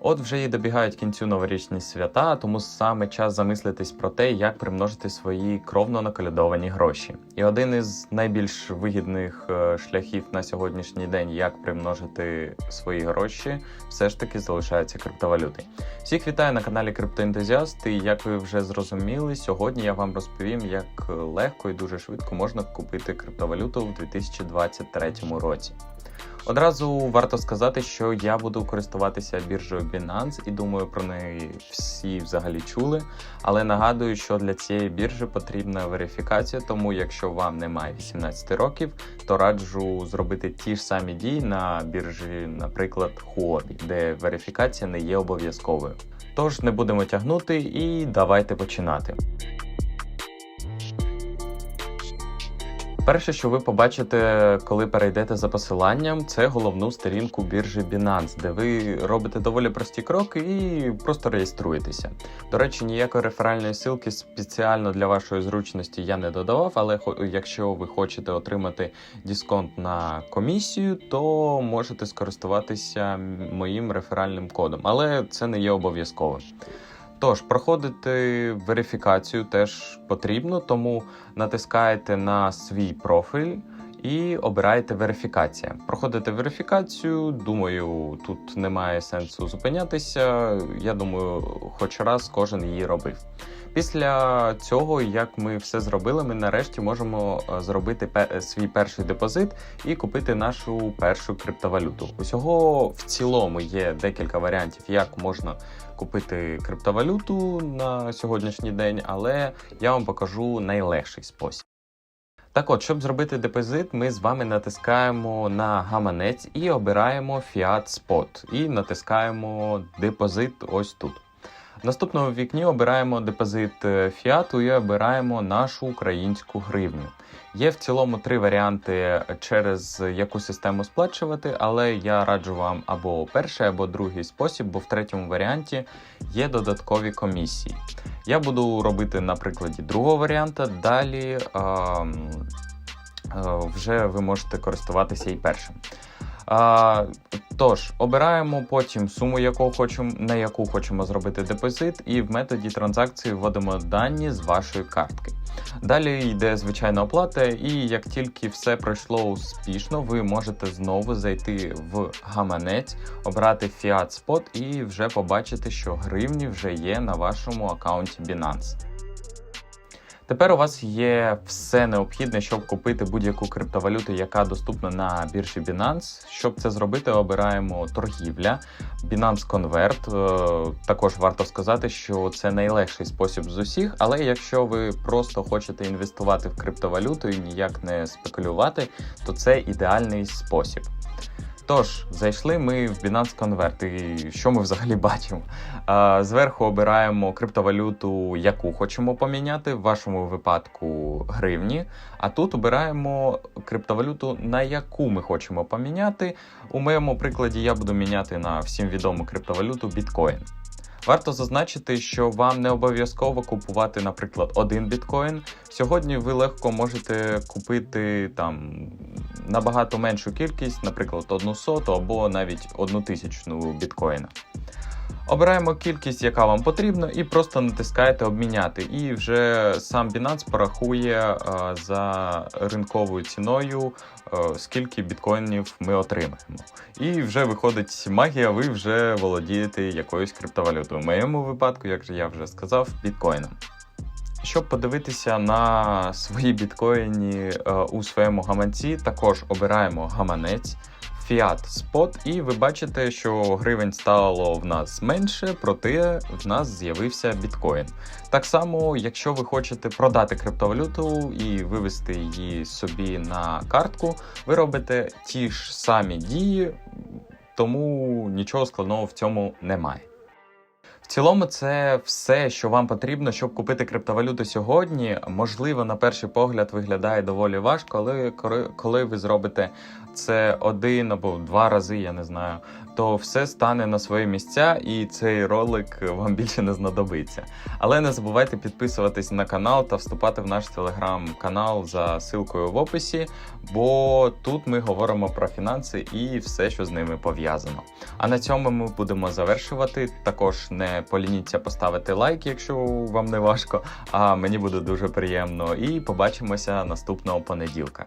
От вже і добігають кінцю новорічні свята, тому саме час замислитись про те, як примножити свої кровно наколядовані гроші. І один із найбільш вигідних е, шляхів на сьогоднішній день, як примножити свої гроші, все ж таки залишаються криптовалюти. Всіх вітаю на каналі Криптоентузіаст. І як ви вже зрозуміли, сьогодні я вам розповім, як легко і дуже швидко можна купити криптовалюту в 2023 році. Одразу варто сказати, що я буду користуватися біржею Binance і думаю, про неї всі взагалі чули. Але нагадую, що для цієї біржі потрібна верифікація, тому якщо вам немає 18 років, то раджу зробити ті ж самі дії на біржі, наприклад, Huobi, де верифікація не є обов'язковою. Тож не будемо тягнути і давайте починати. Перше, що ви побачите, коли перейдете за посиланням, це головну сторінку біржі Binance, де ви робите доволі прості кроки і просто реєструєтеся. До речі, ніякої реферальної ссылки спеціально для вашої зручності я не додавав, але якщо ви хочете отримати дисконт на комісію, то можете скористуватися моїм реферальним кодом, але це не є обов'язковим. Тож, проходити верифікацію теж потрібно, тому натискаєте на свій профіль і обираєте верифікація. Проходите верифікацію. Думаю, тут немає сенсу зупинятися. Я думаю, хоч раз кожен її робив. Після цього, як ми все зробили, ми нарешті можемо е, зробити свій перший депозит і купити нашу першу криптовалюту. Усього в цілому є декілька варіантів, як можна купити криптовалюту на сьогоднішній день, але я вам покажу найлегший спосіб. Так от, щоб зробити депозит, ми з вами натискаємо на гаманець і обираємо Fiat Spot і натискаємо депозит ось тут. В наступному вікні обираємо депозит е, фіату і обираємо нашу українську гривню. Є в цілому три варіанти, через яку систему сплачувати, але я раджу вам або перший, або другий спосіб, бо в третьому варіанті є додаткові комісії. Я буду робити на прикладі другого варіанта. Далі ем, е, вже ви можете користуватися і першим. А, тож, обираємо потім суму, яку хочемо, на яку хочемо зробити депозит, і в методі транзакції вводимо дані з вашої картки. Далі йде звичайна оплата, і як тільки все пройшло успішно, ви можете знову зайти в гаманець, обрати Fiat Spot і вже побачити, що гривні вже є на вашому аккаунті Binance. Тепер у вас є все необхідне, щоб купити будь-яку криптовалюту, яка доступна на біржі Binance. Щоб це зробити, обираємо торгівля, Binance Convert. Е, Також варто сказати, що це найлегший спосіб з усіх, але якщо ви просто хочете інвестувати в криптовалюту і ніяк не спекулювати, то це ідеальний спосіб. Тож, зайшли ми в Binance Convert, і що ми взагалі бачимо? Зверху обираємо криптовалюту, яку хочемо поміняти, в вашому випадку гривні. А тут обираємо криптовалюту, на яку ми хочемо поміняти. У моєму прикладі я буду міняти на всім відому криптовалюту біткоін. Варто зазначити, що вам не обов'язково купувати, наприклад, один біткоін. Сьогодні ви легко можете купити там набагато меншу кількість, наприклад, одну соту або навіть одну тисячну біткоїна. Обираємо кількість, яка вам потрібна, і просто натискаєте обміняти. І вже сам Binance порахує е, за ринковою ціною, е, скільки біткоїнів ми отримаємо. І вже виходить магія, ви вже володієте якоюсь криптовалютою. В моєму випадку, як я вже сказав, біткоїном. Щоб подивитися на свої біткоїні е, у своєму гаманці, також обираємо гаманець. Fiat Spot, і ви бачите, що гривень стало в нас менше, проте в нас з'явився біткоін. Так само, якщо ви хочете продати криптовалюту і вивести її собі на картку, ви робите ті ж самі дії, тому нічого складного в цьому немає. Цілому, це все, що вам потрібно, щоб купити криптовалюту сьогодні. Можливо, на перший погляд виглядає доволі важко, але коли- ви зробите це один або два рази, я не знаю, то все стане на свої місця, і цей ролик вам більше не знадобиться. Але не забувайте підписуватись на канал та вступати в наш телеграм-канал за ссылкою в описі, бо тут ми говоримо про фінанси і все, що з ними пов'язано. А на цьому ми будемо завершувати. Також полініться поставити лайк, якщо вам не важко. А мені буде дуже приємно. І побачимося наступного понеділка.